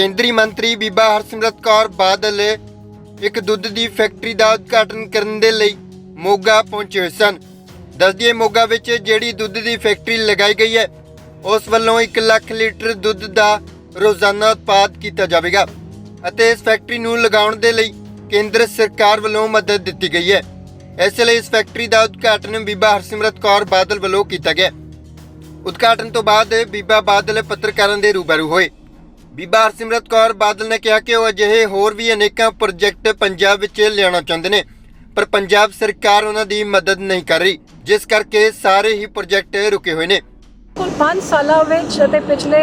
ਕੇਂਦਰੀ ਮੰਤਰੀ ਬੀਬਾ ਹਰਸਿਮਰਤ ਕੌਰ ਬਾਦਲ ਇੱਕ ਦੁੱਧ ਦੀ ਫੈਕਟਰੀ ਦਾ ਉਦਘਾਟਨ ਕਰਨ ਦੇ ਲਈ ਮੋਗਾ ਪਹੁੰਚੇ ਹੋਏ ਸਨ ਦੱਸਦੀਏ ਮੋਗਾ ਵਿੱਚ ਜਿਹੜੀ ਦੁੱਧ ਦੀ ਫੈਕਟਰੀ ਲਗਾਈ ਗਈ ਹੈ, ਉਸ ਵੱਲੋਂ 1 ਲੱਖ ਲੀਟਰ ਦੁੱਧ ਦਾ ਰੋਜ਼ਾਨਾ ਉਤਪਾਦ ਕੀਤਾ ਜਾਵੇਗਾ ਅਤੇ ਇਸ ਫੈਕਟਰੀ ਨੂੰ ਲਗਾਉਣ ਦੇ ਲਈ ਕੇਂਦਰ ਸਰਕਾਰ ਵੱਲੋਂ ਮਦਦ ਦਿੱਤੀ ਗਈ ਹੈ। ਇਸ ਲਈ ਇਸ ਫੈਕਟਰੀ ਦਾ ਉਦਘਾਟਨ ਬੀਬਾ ਹਰਸਿਮਰਤ ਕੌਰ ਬਾਦਲ ਵੱਲੋਂ ਕੀਤਾ ਗਿਆ। ਉਦਘਾਟਨ ਤੋਂ ਬਾਅਦ ਬੀਬਾ ਬਾਦਲ ਪੱਤਰਕਾਰਾਂ ਦੇ ਰੂਬਰੂ ਹੋਏ। ਬੀਬਾ ਹਰਸਿਮਰਤ ਕੌਰ ਬਾਦਲ ਨੇ ਕਿਹਾ ਕਿ ਉਹ ਅਜਿਹੇ ਹੋਰ ਵੀ ਅਨੇਕਾਂ ਪ੍ਰੋਜੈਕਟ ਪੰਜਾਬ ਵਿੱਚ ਲਿਆਉਣਾ ਚਾਹੁੰਦੇ ਨੇ ਪਰ ਪੰਜਾਬ ਸਰਕਾਰ ਉਹਨਾਂ ਦੀ ਮਦਦ ਨਹੀਂ ਕਰ ਰਹੀ ਜਿਸ ਕਰਕੇ ਸਾਰੇ ਹੀ ਪ੍ਰੋਜੈਕਟ ਰੁਕੇ ਹੋਏ ਨੇ। ਕੁੱਲ 5 ਸਾਲਾਂ ਵਿੱਚ ਅਤੇ ਪਿਛਲੇ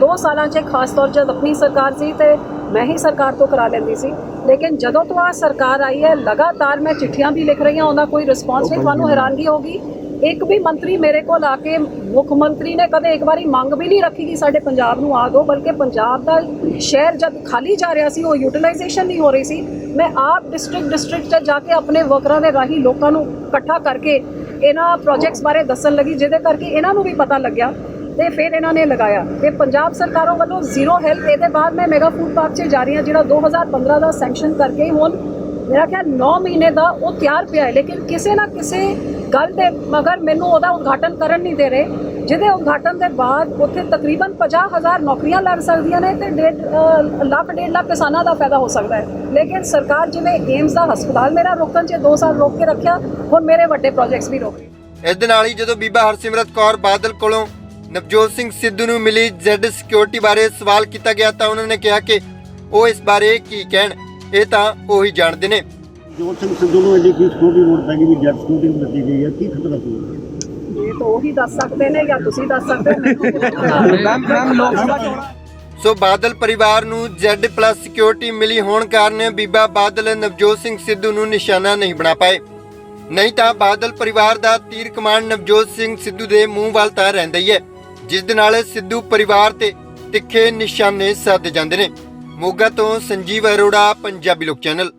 2 ਸਾਲਾਂ 'ਚ ਖਾਸ ਤੌਰ ਜਦ ਆਪਣੀ ਸਰਕਾਰ ਸੀ ਤੇ ਮੈਂ ਹੀ ਸਰਕਾਰ ਤੋਂ ਕਰਾ ਲੈਂਦੀ ਸੀ ਲੇਕਿਨ ਜਦੋਂ ਤੋਂ ਆ ਸਰਕਾਰ ਆਈ ਹੈ ਲਗਾਤਾਰ ਮੈਂ ਚਿੱਠੀਆਂ ਵੀ ਲਿਖ ਰਹੀ ਹਾਂ ਉਹਦਾ ਕੋਈ ਰਿਸਪਾਂਸ ਨਹੀਂ ਤੁਹਾਨੂੰ ਹੈਰਾਨਗੀ ਹੋਗੀ ਇੱਕ ਵੀ ਮੰਤਰੀ ਮੇਰੇ ਕੋਲ ਆ ਕੇ ਮੁੱਖ ਮੰਤਰੀ ਨੇ ਕਦੇ ਇੱਕ ਵਾਰੀ ਮੰਗ ਵੀ ਨਹੀਂ ਰੱਖੀ ਕਿ ਸਾਡੇ ਪੰਜਾਬ ਨੂੰ ਆ ਦਿਓ, ਬਲਕਿ ਪੰਜਾਬ ਦਾ ਸ਼ਹਿਰ ਜਦ ਖਾਲੀ ਜਾ ਰਿਹਾ ਸੀ, ਉਹ ਯੂਟਿਲਾਈਜੇਸ਼ਨ ਨਹੀਂ ਹੋ ਰਹੀ ਸੀ। ਮੈਂ ਆਪ ਡਿਸਟ੍ਰਿਕਟ ਡਿਸਟ੍ਰਿਕਟ 'ਚ ਜਾ ਕੇ ਆਪਣੇ ਵਰਕਰਾਂ ਦੇ ਰਾਹੀਂ ਲੋਕਾਂ ਨੂੰ ਇਕੱਠਾ ਕਰਕੇ ਇਹਨਾਂ ਪ੍ਰੋਜੈਕਟਸ ਬਾਰੇ ਦੱਸਣ ਲੱਗੀ, ਜਿਹਦੇ ਕਰਕੇ ਇਹਨਾਂ ਨੂੰ ਵੀ ਪਤਾ ਲੱਗਿਆ ਤੇ ਫਿਰ ਇਹਨਾਂ ਨੇ ਲਗਾਇਆ। ਤੇ ਪੰਜਾਬ ਸਰਕਾਰੋਂ ਵੱਲੋਂ ਜ਼ੀਰੋ ਹੈਲਪ ਇਹਦੇ ਬਾਅਦ ਮੈਂ ਮੈਗਾ ਫੂਡ ਪਾਰਕ 'ਚ ਜਾ ਰਹੀ ਹਾਂ, ਜਿਹੜਾ 2015 ਦਾ ਸੈਂਕਸ਼ਨ ਕਰਕੇ ਹੁਣ ਮੇਰਾ ਖਿਆਲ 9 ਮਹੀਨੇ ਦਾ ਉਹ ਤਿਆਰ ਪਿਆ ਹੈ ਲੇਕਿਨ ਕਿਸੇ ਨਾ ਕਿਸੇ ਗੱਲ ਤੇ ਮਗਰ ਮੈਨੂੰ ਉਹਦਾ ਉਦਘਾਟਨ ਕਰਨ ਨਹੀਂ ਦੇ ਰਹੇ। ਜਿਹਦੇ ਉਦਘਾਟਨ ਦੇ ਬਾਅਦ ਉੱਥੇ ਤਕਰੀਬਨ 50000 ਨੌਕਰੀਆਂ ਲੱਗ ਸਕਦੀਆਂ ਨੇ ਤੇ ਡੇਢ ਅ, ਲੱਖ ਡੇਢ ਲੱਖ ਕਿਸਾਨਾਂ ਦਾ ਫਾਇਦਾ ਹੋ ਸਕਦਾ ਹੈ। ਲੇਕਿਨ ਸਰਕਾਰ ਜਿਵੇਂ ਏਮਸ ਦਾ ਹਸਪਤਾਲ ਮੇਰਾ ਰੋਕਣ 'ਚ 2 ਸਾਲ ਰੋਕ ਕੇ ਰੱਖਿਆ ਹੁਣ ਮੇਰੇ ਵੱਡੇ ਪ੍ਰੋਜੈਕਟਸ ਵੀ ਰੋਕ ਇਸ ਦੇ ਨਾਲ ਹੀ ਜਦੋਂ ਬੀਬਾ ਹਰਸਿਮਰਤ ਕੌਰ ਬਾਦਲ ਕੋਲੋਂ ਨਵਜੋਤ ਸਿੰਘ ਸਿੱਧੂ ਨੂੰ ਮਿਲੀ ਜ਼ੈਡ ਸਿਕਿਉਰਿਟੀ ਬਾਰੇ ਸਵਾਲ ਕੀਤਾ ਗਿਆ ਤਾਂ ਉਹਨਾਂ ਨੇ ਕਿਹਾ ਕਿ ਉਹ ਇਸ ਬਾਰੇ ਕੀ ਕਹਿਣ। ਇਹ ਤਾਂ ਉਹੀ ਜਾਣਦੇ ਨੇ। ਜੋਤ ਸਿੰਘ ਸਿੱਧੂ ਨੂੰ ਇੰਨੀ ਕੀ ਸਿਕਿਉਰਿਟੀ ਲੋੜ ਪੈ ਗਈ ਵੀ ਜੱਟ ਸਿਕਿਉਰਿਟੀ ਦਿੱਤੀ ਗਈ ਹੈ ਕੀ ਖਤਰਾ ਸੀ? ਇਹ ਤਾਂ ਉਹੀ ਦੱਸ ਸਕਦੇ ਨੇ ਜਾਂ ਤੁਸੀਂ ਦੱਸ ਸਕਦੇ ਹੋ? ਮੈਨੂੰ ਸੋ ਬਾਦਲ ਪਰਿਵਾਰ ਨੂੰ Z+ ਸਿਕਿਉਰਿਟੀ ਮਿਲੀ ਹੋਣ ਕਾਰਨ ਬੀਬਾ ਬਾਦਲ ਨਵਜੋਤ ਸਿੰਘ ਸਿੱਧੂ ਨੂੰ ਨਿਸ਼ਾਨਾ ਨਹੀਂ ਬਣਾ ਪਾਏ। ਨਹੀਂ ਤਾਂ ਬਾਦਲ ਪਰਿਵਾਰ ਦਾ ਤੀਰ ਕਮਾਨ ਨਵਜੋਤ ਸਿੰਘ ਸਿੱਧੂ ਦੇ ਮੂੰਹ ਵੱਲ ਤਾਂ ਰਹਿੰਦਾ ਹੀ ਹੈ ਜਿਸ ਦੇ ਨਾਲ ਸਿੱਧੂ ਪਰਿਵਾਰ ਤੇ ਤਿੱਖੇ ਨਿਸ਼ਾਨੇ ਸਾਧੇ ਜਾਂਦੇ ਨੇ। ਮੋਗਾ ਤੋਂ ਸੰਜੀਵ ਅਰੋੜਾ ਪੰਜਾਬੀ ਲੋਕ ਚੈਨਲ।